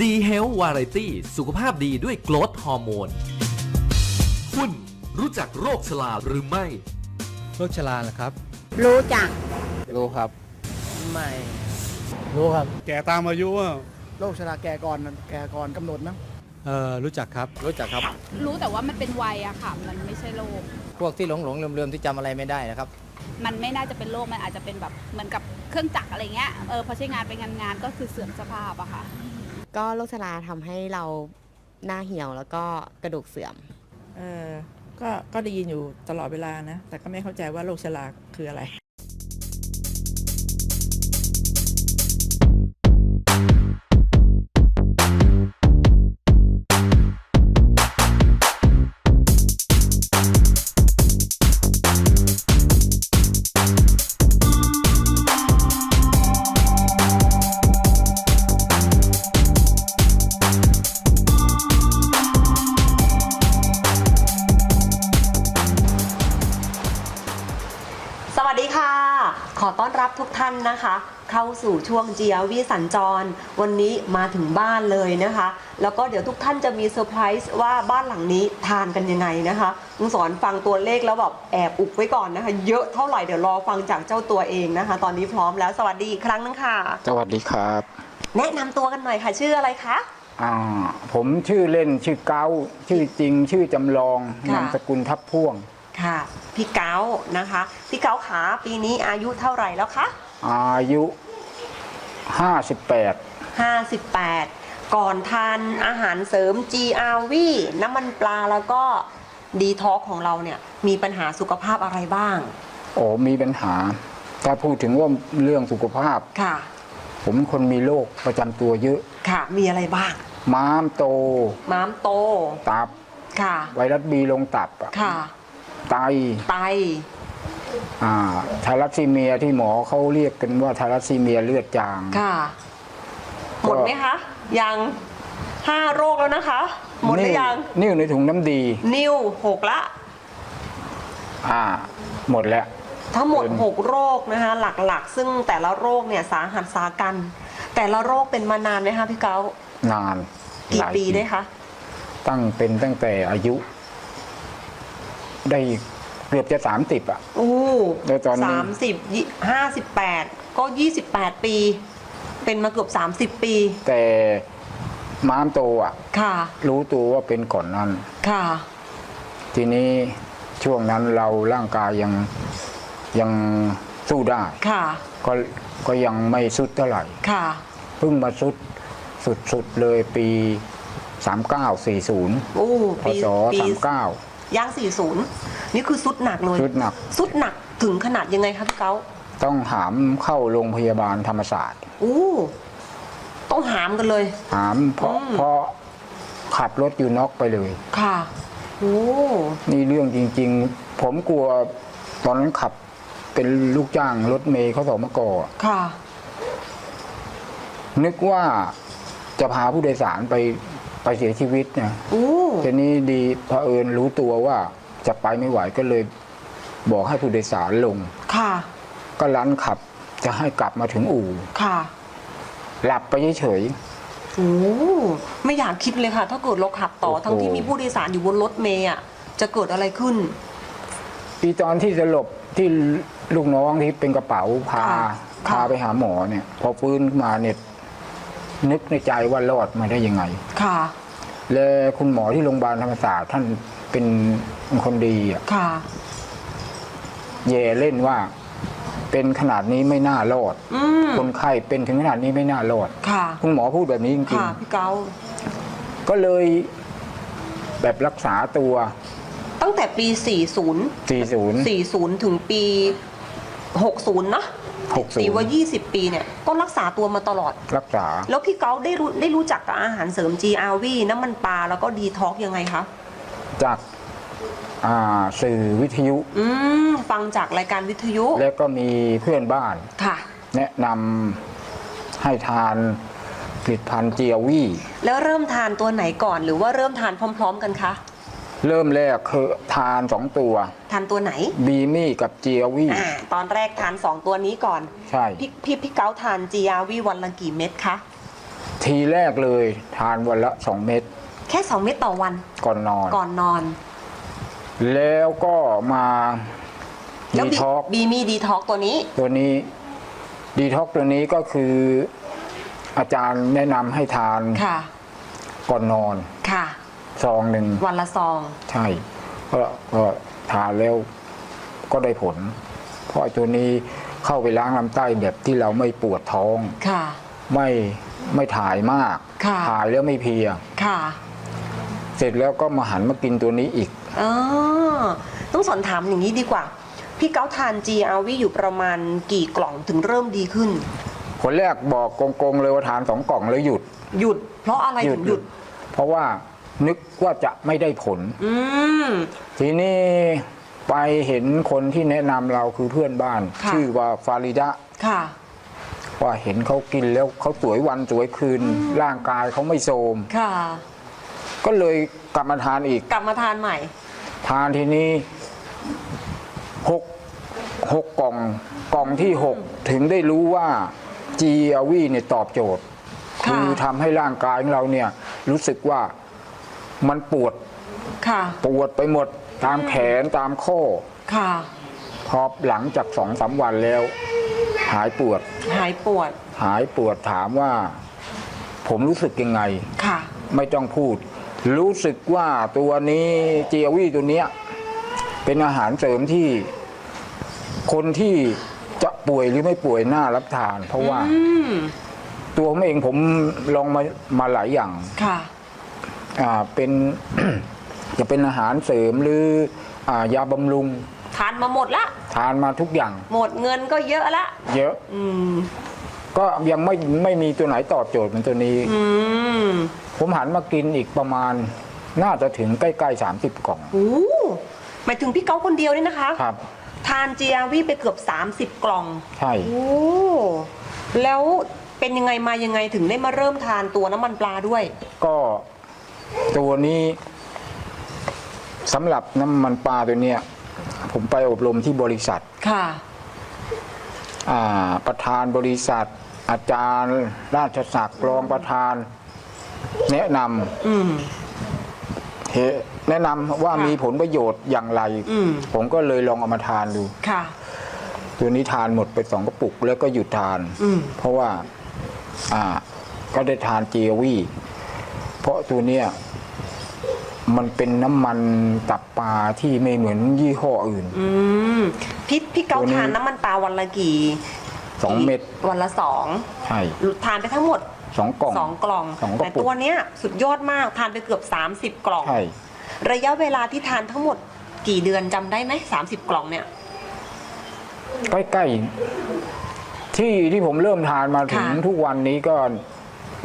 ดีเฮล t ์วาไรตี้สุขภาพดีด้วยโกรทฮอร์โมน คุณรู้จักโรคชราหรือไม่ โรคชราเหรอครับ รู้จัก รู้ครับ ไม่ รู้ครับ แก่ตามอายุอะโรคชราแก่ก่อนแก่ก่อนกำหนดนะเอ่อรู้จักครับ รู้จักครับ รู้แต่ว่ามันเป็นวัยอะค่ะ มันไม่ใช่โรค พวกที่หลงหลงลืมลืมๆที่จำอะไรไม่ได้นะครับ มันไม่น่าจะเป็นโรค มันอาจจะเป็นแบบเหมือนกับเครื่องจักรอะไรเงี้ย เออพอใช้งานไปงานงานๆก็คือเสื่อมสภาพอะค่ะ ก็โรคชราทำให้เราหน้าเหี่ยวแล้วก็กระดูกเสื่อม เออก็ก็ได้ยินอยู่ตลอดเวลานะ แต่ก็ไม่เข้าใจว่าโรคชราคืออะไร รับทุกท่านนะคะ เข้าสู่ช่วง GLV สัญจร วันนี้มาถึงบ้านเลยนะคะ แล้วก็เดี๋ยวทุกท่านจะมีเซอร์ไพรส์ว่าบ้านหลังนี้ทานกันยังไงนะคะลุงสอนฟังตัวเลขแล้วแบบแอบอุบไว้ก่อนนะคะ เยอะเท่าไหร่เดี๋ยวรอฟังจากเจ้าตัวเองนะคะ ตอนนี้พร้อมแล้วสวัสดีอีกครั้งนึงค่ะ สวัสดีครับ แนะนำตัวกันหน่อยค่ะ ชื่ออะไรคะอ่าผมชื่อเล่นชื่อเก้าชื่อจริง ชื่อจำลองค่ะ นามสกุลทับพ่วง ค่ะ พี่เก้านะคะ พี่เก้าขาปีนี้อายุเท่าไหร่แล้วคะอายุ58 58ก่อนทานอาหารเสริม GRV น้ำมันปลาแล้วก็ดีท็อกของเราเนี่ยมีปัญหาสุขภาพอะไรบ้าง โอ้มีปัญหา ถ้าพูดถึงว่าเรื่องสุขภาพ ค่ะ ผมคนมีโรคประจำตัวเยอะ ค่ะ มีอะไรบ้าง ม้ามโต ม้ามโต ตับ ค่ะ ไวรัสบีลงตับอะค่ะ ไตไตอ่าทารัสซีเมียที่หมอเขาเรียกกันว่าทารัสซีเมียเลือดจางค่ะหมดไหมคะยังห้าโรคแล้วนะคะ หมดหรือยัง นิ่วในถุงน้ำดี นิ้วหกละ อ่า หมดแล้ว ทั้งหมดเป็น6โรคนะคะ หลักๆ ซึ่งแต่ละโรคเนี่ยสาหัสสากัน แต่ละโรคเป็นมานานไหมคะพี่เก้านาน กี่หลายปีได้คะ ตั้งเป็นตั้งแต่อายุ ได้เกือบจะสามสิบอะ โอ้แล้วตอนนี้ สามสิบห้าสิบแปดก็ยี่สิบแปดปี เป็นมาเกือบสามสิบปี แต่ม้ามโตอะ ค่ะ รู้ตัวว่าเป็นก่อนนั้น ค่ะ ทีนี้ช่วงนั้นเราร่างกายยังยังสู้ได้ ค่ะ ก็ก็ยังไม่สุดเท่าไหร่ ค่ะ เพิ่งมาสุดสุดๆเลยปี 3940 โอ้ พปีศปี39 ย่างสี่ศูนย์นี่คือสุดหนักเลยสุดหนัก สุดหนักถึงขนาดยังไงคะพี่เก้าต้องหามเข้าโรงพยาบาลธรรมศาสตร์โอ้ต้องหามกันเลย หามเพราะอืมเพราะขับรถอยู่น็อกไปเลย ค่ะโอ้นี่เรื่องจริง ๆ ผมกลัวตอนนั้นขับเป็นลูกจ้างรถเมย์เขาสมกอะค่ะ นึกว่าจะพาผู้โดยสารไป ไปเสียชีวิตเนี่ยโอ้ทีนี้ดีเผอิญรู้ตัวว่าจะไปไม่ไหวก็เลยบอกให้ผู้โดยสารลง ค่ะ ก็ลันขับจะให้กลับมาถึงอู่ ค่ะ หลับไปเฉยโอ้ไม่อยากคิดเลยค่ะ ถ้าเกิดเราขับต่อโอ้โหทั้งที่มีผู้โดยสารอยู่บนรถเมย์อะจะเกิดอะไรขึ้นๆอีตอนที่สลบที่ลูกน้องที่เป็นกระเป๋าพาค่ะพาไปหาหมอเนี่ย พอฟื้นขึ้นมาเนี่ย นึกในใจว่ารอดมาได้ยังไง ค่ะ และคุณหมอที่โรงพยาบาลธรรมศาสตร์ท่านเป็นคนดีอะค่ะ แย่เล่นว่า เป็นขนาดนี้ไม่น่ารอด อืมคนไข้เป็นถึงขนาดนี้ไม่น่ารอด ค่ะ คุณหมอพูดแบบนี้จริงค่ะ พี่เกาๆก็เลยแบบรักษาตัว ตั้งแต่ปี 40 40 40 ถึงปี 60นะ60 ตีว่า 20 ปีเนี่ยก็รักษาตัวมาตลอด รักษา แล้วพี่เกาได้รู้ได้รู้จักกับอาหารเสริม GRV น้ำมันปลาแล้วก็ดีท็อกยังไงคะ จากอ่าสื่อวิทยุ อืม ฟังจากรายการวิทยุ และก็มีเพื่อนบ้าน ค่ะ แนะนำให้ทานผลิตภัณฑ์เจียวี่ แล้วเริ่มทานตัวไหนก่อน หรือว่าเริ่มทานพร้อม ๆ กันคะ เริ่มแรกคือทานสองตัว ทานตัวไหนบีมี่กับเจียวี่อ่าตอนแรกทาน2ตัวนี้ก่อน ใช่ พี่พี่พี่เก้าทาน GRV วันละกี่เม็ดคะ ทีแรกเลยทานวันละสองเม็ดแค่2เม็ดต่อวันก่อนนอน ก่อนนอน แล้วก็มาแล้วดีท็อกบีมีดีท็อกตัวนี้ ตัวนี้ดีท็อกตัวนี้ก็คืออาจารย์แนะนำให้ทานค่ะ ก่อนนอนค่ะ ซองหนึ่งวันละซอง ใช่ก็ก็ทานแล้วก็ได้ผล เพราะไอ้ตัวนี้เข้าไปล้างลำไส้แบบที่เราไม่ปวดท้องค่ะ ไม่ไม่ถ่ายมากค่ะ ถ่ายแล้วไม่เพลีย ค่ะเสร็จแล้วก็มาหันมากินตัวนี้อีก อ๋อต้องสอนถามอย่างนี้ดีกว่า พี่เก้าทาน GRV อยู่ประมาณกี่กล่องถึงเริ่มดีขึ้น คนแรกบอกโกงๆเลยว่าทานสองกล่องแล้วหยุดหยุดเพราะอะไรถึงหยุด เพราะว่า นึกว่าจะไม่ได้ผล อืม ทีนี้ไปเห็นคนที่แนะนำเราคือเพื่อนบ้าน ค่ะ ชื่อว่าฟาริดะค่ะ ว่าเห็นเขากินแล้วเขาสวยวันสวยคืน ร่างกายเขาไม่โทรมค่ะ ก็เลยกลับมาทานอีก กลับมาทานใหม่ ทานทีนี้หกหกกล่องกล่องที่หกถึงได้รู้ว่า g ีอวีเนี่ยตอบโจทย์ ค่ะ คือทำให้ร่างกายของเราเนี่ยรู้สึกว่า มันปวดค่ะ ปวดไปหมดตามแขนตามข้อ ค่ะ พอหลังจากสองสามวันแล้ว หายปวด หายปวด หายปวดถามว่า ผมรู้สึกยังไง ค่ะ ไม่ต้องพูด รู้สึกว่าตัวนี้เจียวี่ตัวเนี้ย เป็นอาหารเสริมที่ คนที่จะป่วยหรือไม่ป่วยน่ารับทาน เพราะว่าอืมตัวผมเองผมลองมามาหลายอย่างค่ะอ่า เป็นจะเป็นอาหารเสริมหรืออ่ายาบำรุง ทานมาหมดละ ทานมาทุกอย่าง หมดเงินก็เยอะละ เยอะอืมก็ยังไม่ไม่มีตัวไหนตอบโจทย์เหมือนตัวนี้อืมผมหันมากินอีกประมาณ น่าจะถึงใกล้ๆ30กล่องโอ้หมายถึงพี่เก้าคนเดียวนี่นะคะ ครับ ทาน GRV ไปเกือบ 30 กล่อง ใช่โอ้แล้วเป็นยังไงมายังไงถึงได้มาเริ่มทานตัวน้ำมันปลาด้วย ก็ ตัวนี้สำหรับน้ำมันปลาตัวเนี้ยผมไปอบรมที่บริษัทค่ะอ่าประธานบริษัท อาจารย์ราชศักดิ์รองประธาน แนะนอืมำเหแนะนำว่าค่ะมีผลประโยชน์อย่างไรอืมผมก็เลยลองเอามาทานดูค่ะตัวนี้ทานหมดไปสองกระปุกแล้วก็หยุดทานอืมเพราะว่าอ่าก็ได้ทานเจวี เพราะตัวเนี้ยมันเป็นน้ำมันตับปลาที่ไม่เหมือนยี่ห้ออื่น อืมพี่พี่เก้าตัวนี้ทานน้ำมันปลาวันละกี่สองเม็ดวันละสองใช่ทานไปทั้งหมดสองกล่องสองกล่องสองกระแต่ปุกตัวเนี้ยสุดยอดมากทานไปเกือบ30กล่องใช่ระยะเวลาที่ทานทั้งหมดกี่เดือนจำได้ไหม30กล่องเนี่ยใกล้ๆที่ที่ผมเริ่มทานมาถึงค่ะทุกวันนี้ก็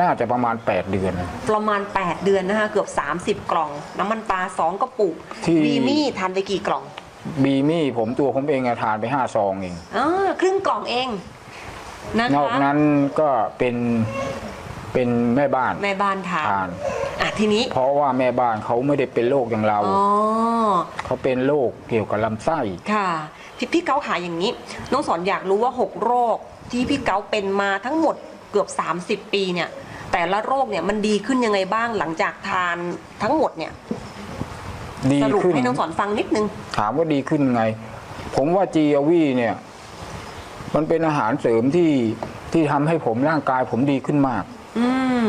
น่าจะประมาณ 8 เดือน ประมาณ 8 เดือนนะคะเกือบ 30 กล่อง น้ำมันปลา2กระปุกที่ บีมี่ทานไปกี่กล่องบีมี่ผมตัวผมเองอะทานไปห้าซองเอง อ่าครึ่งกล่องเองนะนอกคะนั้นก็เป็นเป็นแม่บ้านแม่บ้านทานทาน อะทีนี้เพราะว่าแม่บ้านเขาไม่ได้เป็นโรคอย่างเรา อ๋อ เขาเป็นโรคเกี่ยวกับลำไส้ ค่ะพี่พี่เกาขาอย่างนี้ น้องสอนอยากรู้ว่า 6 โรคที่พี่เกาเป็นมาทั้งหมดเกือบ 30 ปีเนี่ย แต่ละโรคเนี่ยมันดีขึ้นยังไงบ้างหลังจากทานทั้งหมดเนี่ยดีสรุปขึ้นให้น้องสอนฟังนิดนึง ถามว่าดีขึ้นไง ผมว่าจีอวีเนี่ย มันเป็นอาหารเสริมที่ที่ทำให้ผมร่างกายผมดีขึ้นมาก อืม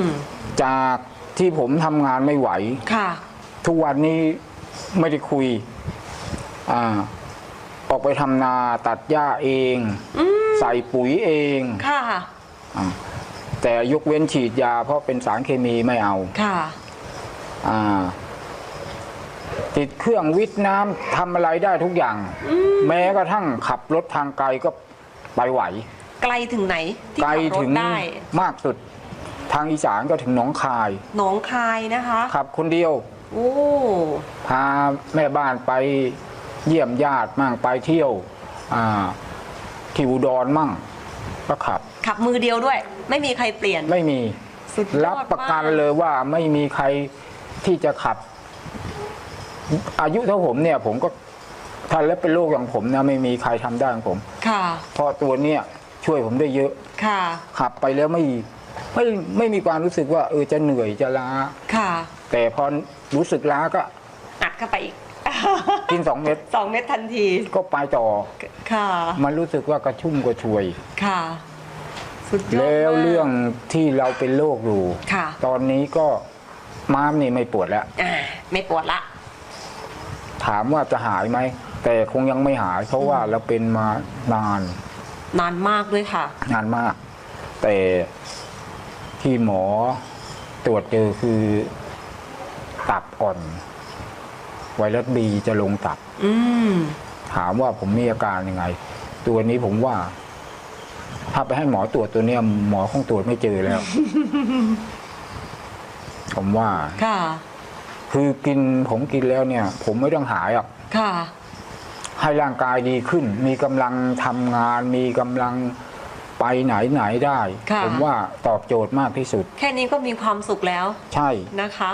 จากที่ผมทำงานไม่ไหวค่ะ ทุกวันนี้ไม่ได้คุย อ่า ออกไปทำนาตัดหญ้าเอง ใส่ปุ๋ยเองค่ะอ่า แต่ยกเว้นฉีดยาเพราะเป็นสารเคมีไม่เอาค่ะอ่าติดเครื่องวิทย์น้ำทำอะไรได้ทุกอย่าง แม้กระทั่งขับรถทางไกลก็ไปไหว ไกลถึงไหนที่ไกลขับรถึถงได้มากสุดทางอีสานก็ถึงหนองคายหนองคายนะคะ ขับคนเดียว โอ้ พาแม่บ้านไปเยี่ยมญาติมั่งไปเที่ยวอ่าที่อุดรมั่งก็ขับ ขับมือเดียวด้วย ไม่มีใครเปลี่ยน ไม่มี สุดยอดรับประกันมาก เลยว่าไม่มีใครที่จะขับ อายุเท่าผมเนี่ย ผมก็ถ้าแล้วเป็นโรคอย่างผมนะไม่มีใครทำได้ของผม ค่ะ เพราะตัวเนี้ยช่วยผมได้เยอะ ค่ะ ขับไปแล้วไม่ไม่ไม่มีความรู้สึกว่า เออจะเหนื่อยจะล้า ค่ะ แต่พอรู้สึกล้าก็อัดเข้าไปอีก กินสองเม็ดสองเม็ดทันที ก็ไปต่อ ค่ะ มันรู้สึกว่ากระชุ่มกระชวย ค่ะ สุดยอดแล้วมากเรื่องที่เราเป็นโรคอยู่ค่ะตอนนี้ก็ม้ามนี่ไม่ปวดแล้วอ่าไม่ปวดละ ถามว่าจะหายไหม แต่คงยังไม่หาย เพราะว่าเราเป็นมานาน นานมากด้วยค่ะ นานมาก แต่ที่หมอตรวจเจอคือตับอ่อน ไวรัสบีจะลงตับอืมถามว่าผมมีอาการยังไง ตัวนี้ผมว่า ถ้าไปให้หมอตรวจตัวเนี้ยหมอคงตรวจไม่เจอแล้ว ผมว่า ค่ะ คือกินผมกินแล้วเนี่ย ผมไม่ต้องหายหรอกค่ะ ให้ร่างกายดีขึ้น มีกำลังทำงาน มีกำลังไปไหนไหนได้ ค่ะ ผมว่าตอบโจทย์มากที่สุด แค่นี้ก็มีความสุขแล้วใช่ นะคะ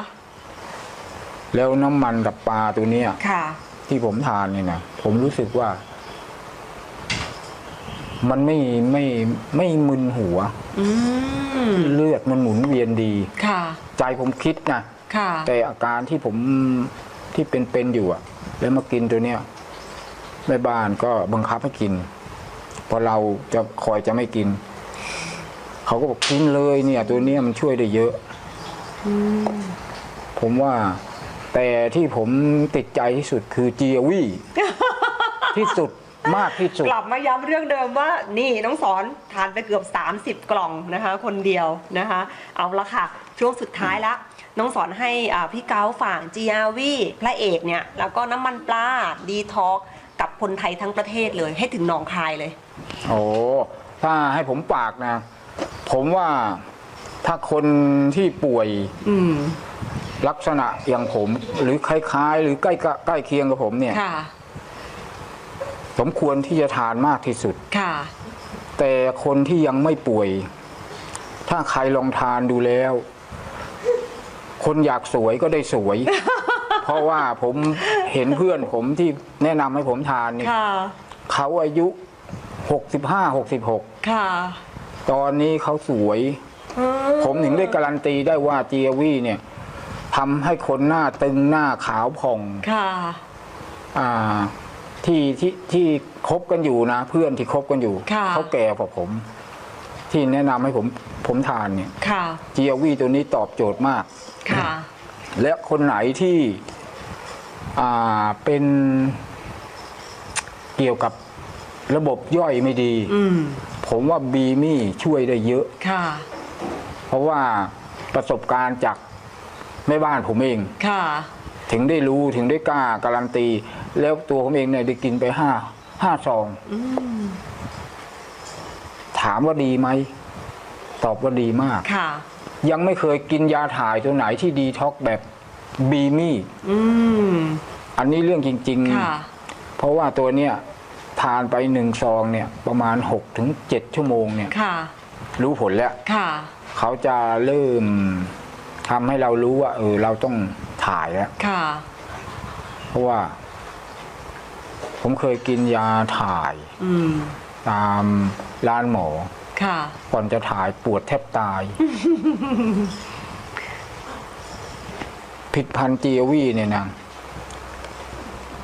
แล้วน้ำมันกับปลาตัวเนี้ย ค่ะ ที่ผมทานเนี่ยนะผมรู้สึกว่า มันไม่ไม่ไม่มึนหัวอืมเลือดมันหมุนเวียนดีค่ะ ใจผมคิดนะค่ะ แต่อาการที่ผมที่เป็นเป็นอยู่อะแล้วมากินตัวเนี้ยแม่บ้านก็บังคับให้กินเพราะเราจะคอยจะไม่กิน เขาก็บอกกินเลยเนี่ย ตัวเนี้ยมันช่วยได้เยอะผมว่า แต่ที่ผมติดใจที่สุดคือเจียวี่ที่สุด มากที่สุด กลับมาย้ำเรื่องเดิมว่านี่น้องสอนทานไปเกือบ 30 กล่องนะคะ คนเดียวนะคะ เอาละค่ะ ช่วงสุดท้ายละน้องสอนให้อ่าพี่เก้าฝาก GRV พระเอกเนี่ย แล้วก็น้ำมันปลาดีท็อกกับคนไทยทั้งประเทศเลย ให้ถึงหนองคายเลย โอ้ถ้าให้ผมปากนะ ผมว่าถ้าคนที่ป่วยอืมลักษณะอย่างผม หรือคล้ายๆ หรือใกล้ใกล้เคียงกับผมเนี่ย ค่ะส มควรที่จะทานมากที่สุด ค่ะ แต่คนที่ยังไม่ป่วย ถ้าใครลองทานดูแล้ว คนอยากสวยก็ได้สวย เพราะว่าผมเห็นเพื่อนผมที่แนะนำให้ผมทานเนี่ยค่ะ เขาอายุหกสิบห้าหกสิบหกค่ะตอนนี้เขาสวยผมถึงได้การันตีได้ว่าเจียวี่เนี่ยทำให้คนหน้าตึงหน้าขาวผ่อง ค่ะ อ่า ที่ที่ที่คบกันอยู่นะ เพื่อนที่คบกันอยู่ค่ะ เขาแก่กว่าผม ที่แนะนำให้ผมผมทานเนี่ยค่ะเจียวี่ตัวนี้ตอบโจทย์มาก ค่ะ และคนไหนที่อ่าเป็นเกี่ยวกับระบบย่อยไม่ดี อืม ผมว่าบีมี่ช่วยได้เยอะ ค่ะ เพราะว่าประสบการณ์จากแม่บ้านผมเอง ค่ะ ถึงได้รู้ถึงได้กล้าการันตี แล้วตัวผมเองเนี่ยได้กินไปห้าห้าซอง อืมถามว่าดีไหม ตอบว่าดีมาก ค่ะ ยังไม่เคยกินยาถ่ายตัวไหนที่ดีท็อกแบบบีมี่ อืม อันนี้เรื่องจริง ค่ะ ๆ เพราะว่าตัวเนี้ยทานไปหนึ่งซองเนี่ยประมาณ6ถึง7ชั่วโมงเนี่ยค่ะ รู้ผลแล้ว ค่ะ เขาจะเริ่มทำให้เรารู้ว่า เออเราต้องถ่ายแล้ว ค่ะ เพราะว่า ผมเคยกินยาถ่ายอืมตามร้านหมอค่ะก่อนจะถ่ายปวดแทบตาย ผิดพันธุ์จีวีเนี่ยนะ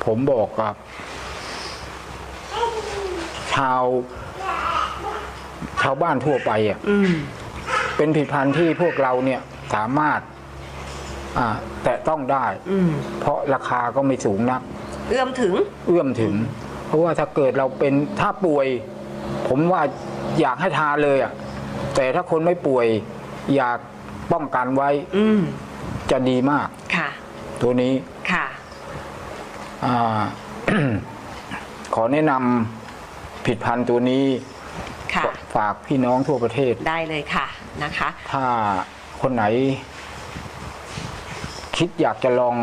ผมบอกกับ ชาว ชาวบ้านทั่วไปอะอืมเป็นผลิดพันธุ์ที่พวกเราเนี่ยสามารถ อ่า แตะต้องได้อืมเพราะราคาก็ไม่สูงนัก เอื้อมถึง เอื้อมถึง เพราะว่าถ้าเกิดเราเป็นถ้าป่วย ผมว่าอยากให้ทานเลยอะแต่ถ้าคนไม่ป่วยอยากป้องกันไว้ อืมจะดีมาก ค่ะ ตัวนี้ค่ะอ่าขอแนะนำผิดพันธุ์ตัวนี้ค่ะ ฝากพี่น้องทั่วประเทศ ได้เลยค่ะนะคะ ถ้าคนไหน คิดอยากจะลอง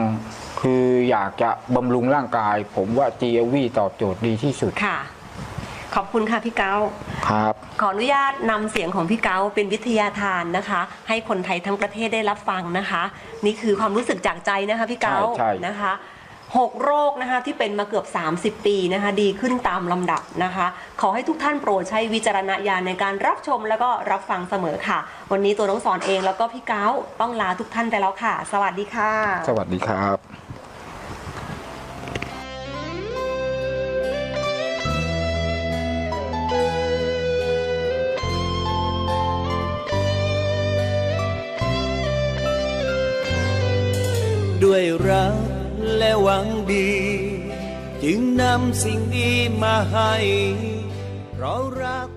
คืออยากจะบำรุงร่างกาย ผมว่าจีวีตอบโจทย์ดีที่สุด ค่ะ ขอบคุณค่ะพี่เก้า ครับ ขออนุญาตนำเสียงของพี่เก้าเป็นวิทยาทานนะคะ ให้คนไทยทั้งประเทศได้รับฟังนะคะ นี่คือความรู้สึกจากใจนะคะพี่เก้าใช่ นะคะหกโรคนะคะที่เป็นมาเกือบ 30 ปีนะคะ ดีขึ้นตามลำดับนะคะ ขอให้ทุกท่านโปรดใช้วิจารณญาณในการรับชมแล้วก็รับฟังเสมอค่ะ วันนี้ตัวน้องสอนเองแล้วก็พี่เก้าต้องลาทุกท่านไปแล้วค่ะ สวัสดีค่ะ สวัสดีครับ ด้ยรักและหวังดี จึงนำสิ่งดีมาให้ เพราะรัก